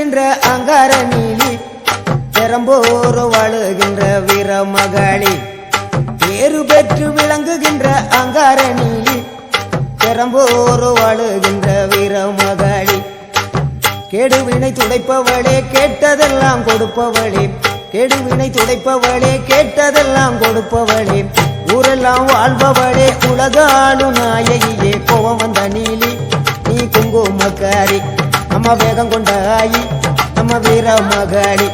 விளங்குகின்ற அங்கார நீலி பெரம்போரு வாழுகின்ற வீரமகளி. பேரு பெற்று விளங்குகின்ற அங்கார நீலி பெரம்போரு வாழுகின்ற வீரமகளி. கேடுவினை துடைப்பவளே கேட்டதெல்லாம் கொடுப்பவளே கெடுவினை துடைப்பவளே கேட்டதெல்லாம் கொடுப்பவளே. ஊரெல்லாம் வாழ்பவளே உலகாளு நாயகியே கோவம் வந்த நீலி நீ குங்குமக்காரி. நம்ம வேகம் கொண்ட ஆயி நம்ம வீர மகாளி.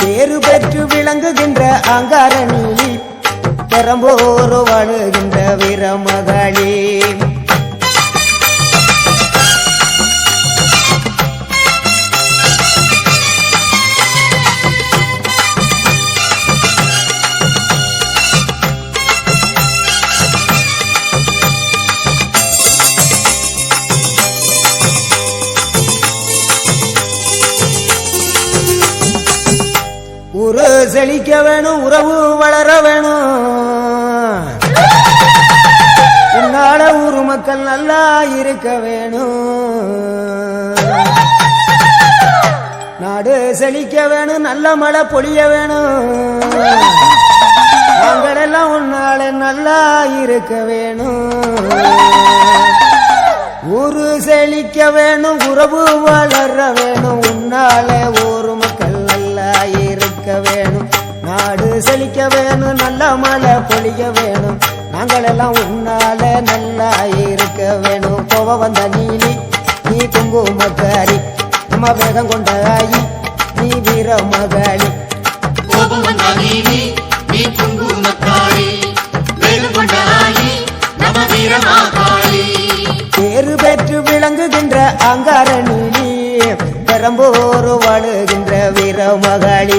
பேரு பெற்று விளங்குகின்ற அங்கார நீலி பெரம்போரு வாழுகின்ற வீர செழிக்க வேணும் உறவு வளர வேணும். உன்னால ஊரு மக்கள் நல்லா இருக்க வேணும். நாடு செழிக்க வேணும் நல்ல மழை பொழிய வேணும். நாங்களெல்லாம் உன்னால நல்லா இருக்க வேணும். ஊரு செழிக்க வேணும் உறவு வளர வேணும். உன்னால ஊர் மக்கள் நல்லா இருக்க வேணும். நாடு செழிக்க வேணும் நல்ல மழை பொழிய வேணும். நாங்களெல்லாம் உன்னால நல்லா இருக்க வேணும். கோவ வந்த நீலி நீ குங்குமக்காரி நம்ம வேகம் கொண்ட ஆயி நீ வீர மகாளி கோபம் வந்த நீதி நீ குங்குமக்காரி வேகம் கொண்ட ஆகி நம்ம வீரமாகாளி பேரு பெற்று விளங்குகின்ற அங்கார நீலி. பெரம்போரு வாழுகின்ற வீர மகாளி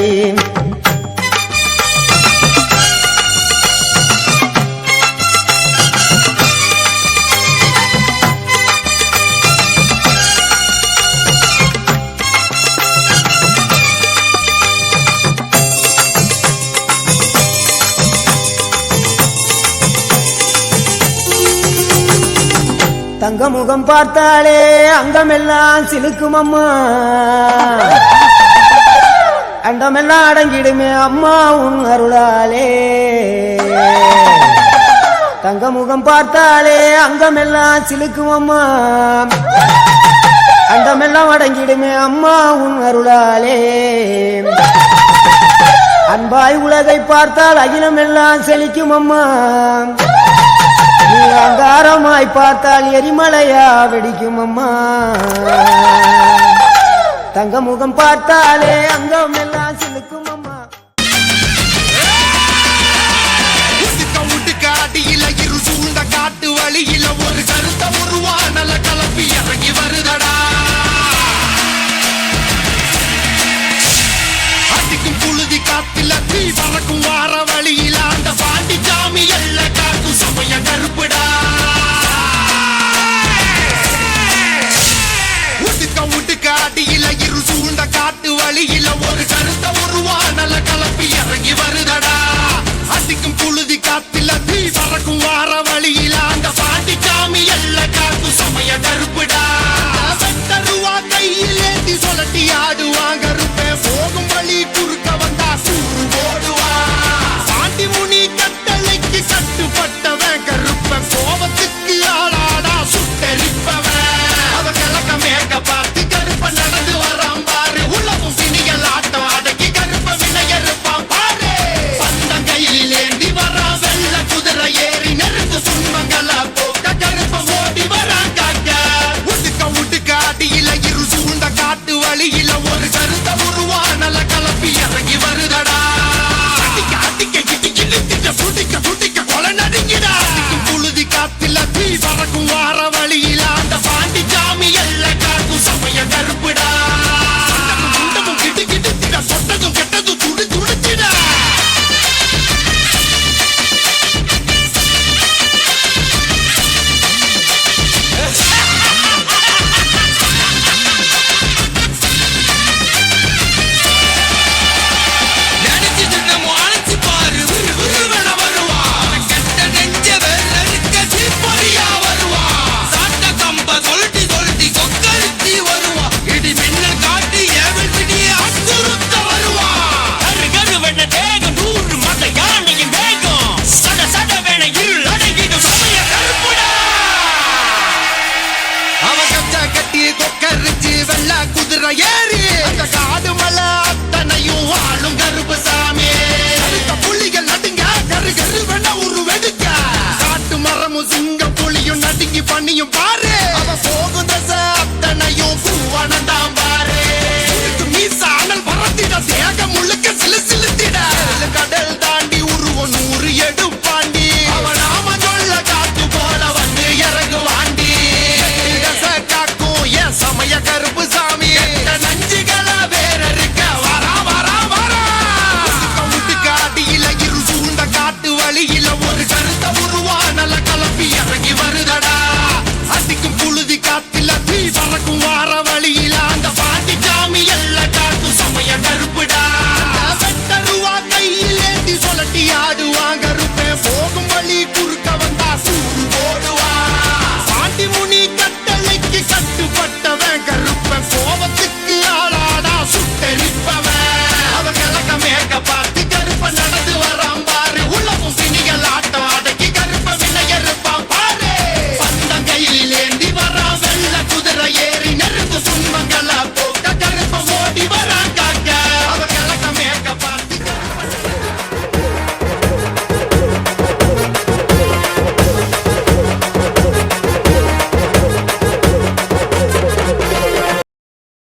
தங்க முகம் பார்த்தாலே அங்கமெல்லாம் சிலுக்கும் அம்மா அண்டமெல்லாம் அடங்கிடுமே அம்மா உன் அருளாலே. தங்க முகம் பார்த்தாலே அங்கமெல்லாம் சிலுக்கும் அம்மா அண்டமெல்லாம் அடங்கிடுமே அம்மா உன் அருளாலே. அன்பாய் உலகை பார்த்தால் அகிலமெல்லாம் செழிக்கும் அம்மா அங்காரமாய் பார்த்தால் எரிமலையா வெடிக்கும் அம்மா. தங்க முகம் பார்த்தாலே அங்கம் எல்லாம் சிலுக்கும் கருத்த உருவா நல்ல கலப்பி இறங்கி வர. வழியில ஏறி. அந்த காடு மலை அத்தனையும் வாழும் கருப்பசாமி. புள்ளிகள் நடுங்க கரு கரு வேணா ஒரு வெடுக்க காட்டு மரமும் சிங்க புலியும் நடுங்கி பண்ணியும் பாரு.